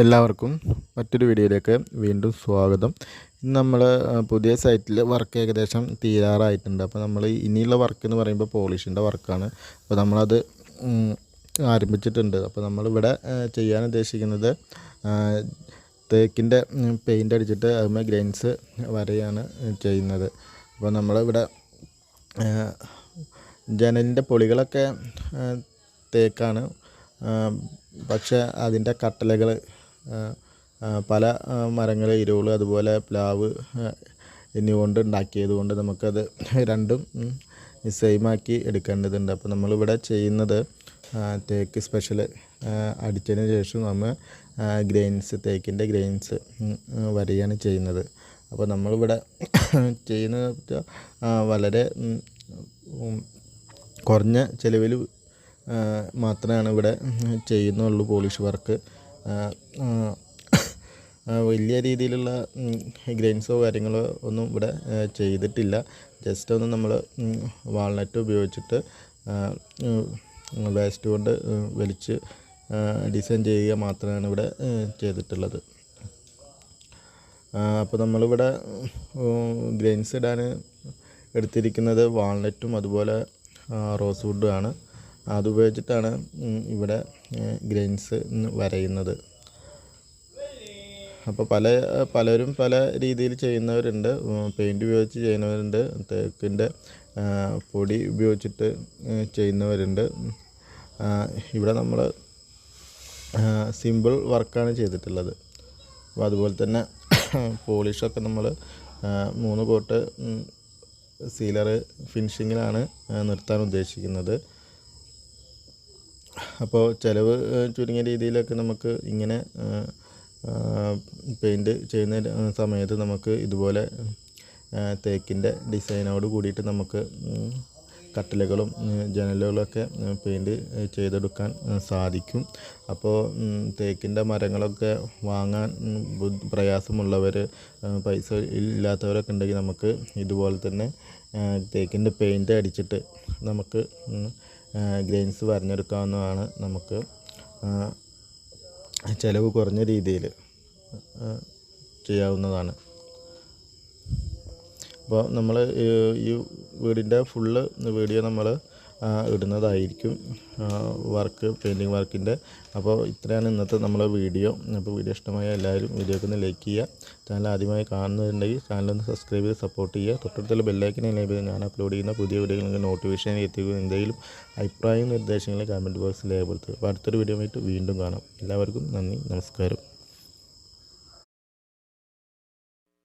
എല്ലാവർക്കും മറ്റൊരു വീഡിയോയിലേക്ക് വീണ്ടും സ്വാഗതം. ഇന്ന് നമ്മൾ പുതിയ സൈറ്റിൽ വർക്ക് ഏകദേശം തീരാറായിട്ടുണ്ട്. അപ്പോൾ നമ്മൾ ഇനിയുള്ള വർക്ക് എന്ന് പറയുമ്പോൾ പോളിഷിന്റെ വർക്കാണ്. അപ്പോൾ നമ്മളത് ആരംഭിച്ചിട്ടുണ്ട്. അപ്പോൾ നമ്മളിവിടെ ചെയ്യാൻ ഉദ്ദേശിക്കുന്നത് തേക്കിന്റെ പെയിന്റ് അടിച്ചിട്ട് അതുമ്പോൾ ഗ്രെയിൻസ് വരെയാണ് ചെയ്യുന്നത്. അപ്പോൾ നമ്മളിവിടെ ജനലിന്റെ പൊളികളൊക്കെ തേക്കാണ്. പക്ഷേ അതിന്റെ കട്ടലകൾ പല മരങ്ങളെ ഇരുവുകൾ അതുപോലെ പ്ലാവ് എന്നിവ കൊണ്ട് ഉണ്ടാക്കിയത് കൊണ്ട് നമുക്കത് രണ്ടും സെയിമാക്കി എടുക്കേണ്ടതുണ്ട്. അപ്പോൾ നമ്മളിവിടെ ചെയ്യുന്നത് തേക്ക് സ്പെഷ്യൽ അടിച്ചതിന് ശേഷം നമ്മൾ ഗ്രെയിൻസ് തേക്കിന്റെ ഗ്രെയിൻസ് വരികയാണ് ചെയ്യുന്നത്. അപ്പോൾ നമ്മളിവിടെ ചെയ്യുന്നത് വളരെ കുറഞ്ഞ ചിലവിൽ മാത്രമാണ് ഇവിടെ ചെയ്യുന്നുള്ളൂ പോളിഷ് വർക്ക്. വലിയ രീതിയിലുള്ള ഗ്രെയിൻസോ കാര്യങ്ങളോ ഒന്നും ഇവിടെ ചെയ്തിട്ടില്ല. ജസ്റ്റ് ഒന്ന് നമ്മൾ വാൾനട്ട് ഉപയോഗിച്ചിട്ട് വേസ്റ്റ് കൊണ്ട് വലിച്ച് ഡിസൈൻ ചെയ്യുക മാത്രമാണ് ഇവിടെ ചെയ്തിട്ടുള്ളത്. അപ്പോൾ നമ്മളിവിടെ ഗ്രെയിൻസ് ഇടാൻ എടുത്തിരിക്കുന്നത് വാൾനട്ടും അതുപോലെ റോസ് വുഡും ആണ്. അത് ഉപയോഗിച്ചിട്ടാണ് ഇവിടെ ഗ്രെയിൻസ് വരയുന്നത്. അപ്പോൾ പല പലരും പല രീതിയിൽ ചെയ്യുന്നവരുണ്ട്. പെയിന്റ് ഉപയോഗിച്ച് ചെയ്യുന്നവരുണ്ട്. തേക്കിന്റെ പൊടി ഉപയോഗിച്ചിട്ട് ചെയ്യുന്നവരുണ്ട്. ഇവിടെ നമ്മൾ സിമ്പിൾ വർക്കാണ് ചെയ്തിട്ടുള്ളത്. അപ്പോൾ അതുപോലെ തന്നെ പോളിഷൊക്കെ നമ്മൾ മൂന്ന് കോട്ട് സീലർ ഫിനിഷിങ്ങിലാണ് നിർത്താൻ ഉദ്ദേശിക്കുന്നത്. അപ്പോൾ ചിലവ് ചുരുങ്ങിയ രീതിയിലൊക്കെ നമുക്ക് ഇങ്ങനെ പെയിന്റ് ചെയ്യുന്ന സമയത്ത് നമുക്ക് ഇതുപോലെ തേക്കിന്റെ ഡിസൈനോട് കൂടിയിട്ട് നമുക്ക് കട്ടിലുകളും ജനലുകളൊക്കെ പെയിന്റ് ചെയ്തെടുക്കാൻ സാധിക്കും. അപ്പോൾ തേക്കിന്റെ മരങ്ങളൊക്കെ വാങ്ങാൻ പ്രയാസമുള്ളവർ പൈസ ഇല്ലാത്തവരൊക്കെ ഉണ്ടെങ്കിൽ നമുക്ക് ഇതുപോലെ തന്നെ തേക്കിന്റെ പെയിന്റ് അടിച്ചിട്ട് നമുക്ക് ഗ്രെയിൻസ് വരഞ്ഞെടുക്കാവുന്നതാണ് നമുക്ക് ചിലവ് കുറഞ്ഞ രീതിയിൽ ചെയ്യാവുന്നതാണ്. അപ്പോൾ നമ്മൾ ഈ വീടിന്റെ ഫുള്ള് വീഡിയോ നമ്മൾ ഇടുന്നതായിരിക്കും വർക്ക് പെയിന്റിങ് വർക്കിന്റെ അപ്പോൾ ഇത്രയാണ് ഇന്നത്തെ നമ്മളെ വീഡിയോ. അപ്പോൾ വീഡിയോ ഇഷ്ടമായ എല്ലാവരും വീഡിയോക്ക് ഒന്ന് ലൈക്ക് ചെയ്യുക. ചാനൽ ആദ്യമായി കാണുന്നുണ്ടെങ്കിൽ ചാനലൊന്ന് സബ്സ്ക്രൈബ് ചെയ്ത് സപ്പോർട്ട് ചെയ്യുക. തൊട്ടടുത്തുള്ള ബെല്ലൈക്കൻ എനേബിൾ ഞാൻ അപ്ലോഡ് ചെയ്യുന്ന പുതിയ നിങ്ങൾക്ക് നോട്ടിഫിക്കേഷൻ എത്തിക്കുക എന്തെങ്കിലും അഭിപ്രായം നിർദ്ദേശങ്ങൾ കമന്റ് ബോക്സിൽ രേഖപ്പെടുത്തുക അപ്പോൾ അടുത്തൊരു വീഡിയോ ആയിട്ട് വീണ്ടും കാണാം. എല്ലാവർക്കും നന്ദി നമസ്കാരം.